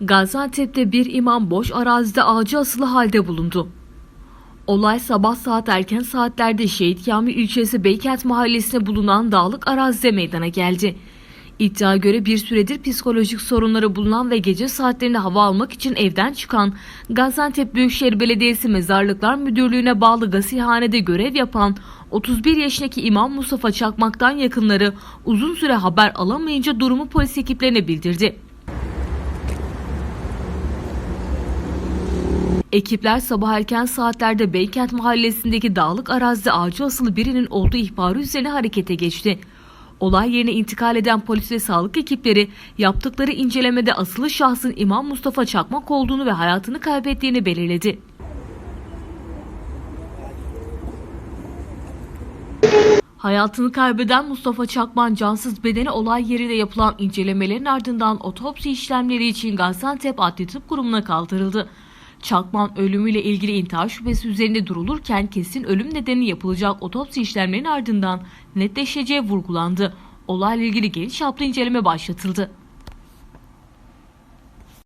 Gaziantep'te bir imam boş arazide ağacı asılı halde bulundu. Olay sabah saat erken saatlerde Şehit Kamil ilçesi Beykent mahallesinde bulunan dağlık arazide meydana geldi. İddia göre bir süredir psikolojik sorunları bulunan ve gece saatlerinde hava almak için evden çıkan Gaziantep Büyükşehir Belediyesi Mezarlıklar Müdürlüğü'ne bağlı gasilhanede görev yapan 31 yaşındaki İmam Mustafa Çakmak'tan yakınları uzun süre haber alamayınca durumu polis ekiplerine bildirdi. Ekipler sabah erken saatlerde Beykent mahallesindeki dağlık arazide ağacı asılı birinin olduğu ihbarı üzerine harekete geçti. Olay yerine intikal eden polis ve sağlık ekipleri yaptıkları incelemede asılı şahsın İmam Mustafa Çakmak olduğunu ve hayatını kaybettiğini belirledi. Hayatını kaybeden Mustafa Çakman cansız bedeni olay yerinde yapılan incelemelerin ardından otopsi işlemleri için Gaziantep Adli Tıp Kurumu'na kaldırıldı. Çakman ölümüyle ilgili intihar şüphesi üzerinde durulurken kesin ölüm nedeni yapılacak otopsi işlemlerinin ardından netleşeceği vurgulandı. Olayla ilgili geniş çaplı inceleme başlatıldı.